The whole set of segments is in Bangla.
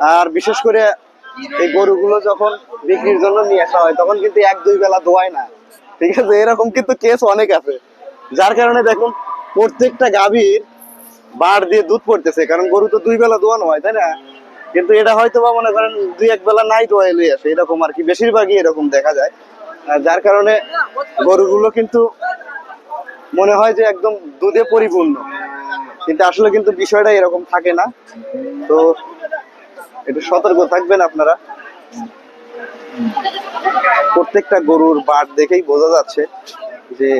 আর বিশেষ করে এই গরুগুলো যখন বিক্রির জন্য নিয়ে আসা হয়, তখন কিন্তু এক, দুই বেলা দোয়ায় না। ঠিক আছে? এরকম কিন্তু কেস অনেক আছে। যার কারণে দেখুন, প্রত্যেকটা গাভীর বাড় দিয়ে দুধ পড়তেছে, কারণ গরু তো দুই বেলা দোয়ানো হয়, তাই না? কিন্তু এটা হয়তো বা মনে করেন দুই, এক বেলা নাই দোয়াই লই আসে, এরকম আর কি। বেশিরভাগই এরকম দেখা যায়। যার কারণে গরুগুলো কিন্তু মনে হয় যে একদম দুধে পরিপূর্ণ। কিন্তু আসলে কিন্তু বিষয়টা এরকম থাকে না। তো একটু সতর্ক থাকবেন আপনারা। প্রত্যেকটা গরুর বাট দেখেই বোঝা যাচ্ছে যে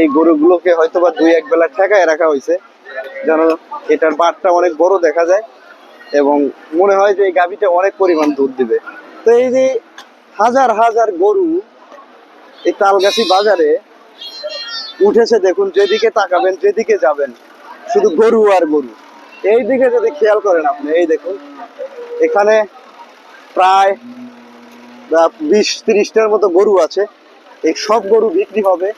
এই গরুগুলোকে হয়তো বা দুই এক বেলা ঠেকায় রাখা হয়েছে। যেন এটার বাটটা অনেক বড় দেখা যায় এবং মনে হয় যে এই গাভীটা অনেক পরিমাণ দুধ দিবে। তো এই যে হাজার হাজার গরু এই তালগাছি বাজারে উঠেছে দেখুন, যেদিকে তাকাবেন, যেদিকে যাবেন, শুধু গরু আর গরু। এই দিকে যদি খেয়াল করেন আপনি, এই দেখুন, এখানে প্রায় বিশ তিরিশটার মতো গরু আছে। এই সব গরু বিক্রি হবে।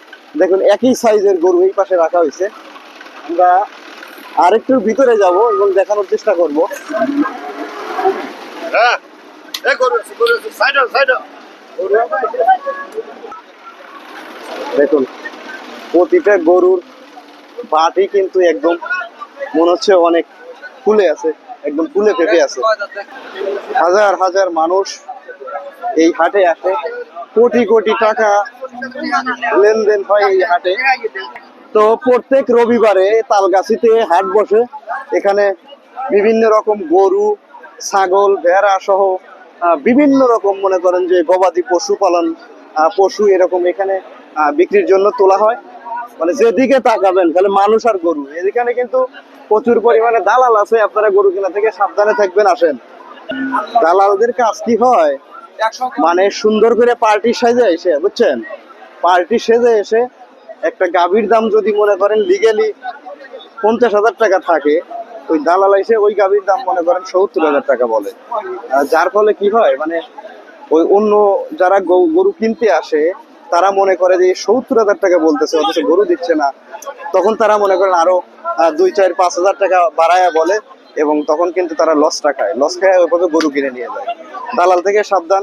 দেখুন, একই সাইজের গরু এই পাশে রাখা হয়েছে। আমরা আরেকটু ভিতরে যাব এবং দেখানোর চেষ্টা করব। হ্যাঁ। দেখুন, প্রতিটা গরুর বাটি কিন্তু একদম মনে হচ্ছে অনেক ফুলে আছে, একদম ফুলে ফেপে আছে। হাজার হাজার মানুষ এই হাটে আসে। কোটি কোটি টাকা লেনদেন হয় এই হাটে। তো প্রত্যেক রবিবারে তালগাছিতে হাট বসে। এখানে বিভিন্ন রকম গরু, ছাগল, ভেড়া সহ বিভিন্ন রকম মনে করেন যে গবাদি পশুপালন আহ, পশু এরকম এখানে বিক্রির জন্য তোলা হয়। মানে যেদিকে তাকাবেন তাহলে মানুষ আর গরু। এখানে কিন্তু প্রচুর পরিমাণে দালাল আছে আপনারা গরু কেনা থেকে সাবধানে থাকবেন আসেন। দালালদের কাজ কি হয়? মানে সুন্দর করে পার্টি সাজে এসে বুঝছেন? পার্টি সেজে এসে একটা গাভীর দাম যদি মনে করেন লিগেলি পঞ্চাশ হাজার টাকা থাকে ওই দালাল এসে ওই গাভীর দাম মনে করেন সত্তর হাজার টাকা বলে। যার ফলে কি হয় মানে ওই অন্য যারা গরু কিনতে আসে, তারা মনে করে যে সত্তর হাজার টাকা বলতেছে, অথচ গরু দিচ্ছে না। তখন তারা মনে করেন আরও দুই, চার, পাঁচ হাজার টাকা বাড়ায়া বলে এবং তখন কিন্তু তারা লস খায়। লস খায়, ওইভাবে গরু কিনে নিয়ে যায়। দালাল থেকে সাবধান।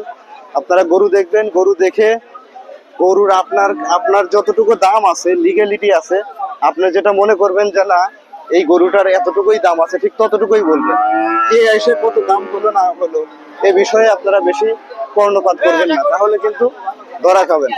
আপনারা গরু দেখবেন, গরু দেখে গরুর আপনার আপনার যতটুকু দাম আছে লিগ্যালিটি আছে, আপনি যেটা মনে করবেন যে না এই গরুটার এতটুকুই দাম আছে, ঠিক ততটুকুই বলবেন কে এসে কত দাম হলো না হলো এ বিষয়ে আপনারা বেশি কর্ণপাত করবেন না। তাহলে কিন্তু ধরা খাবেন।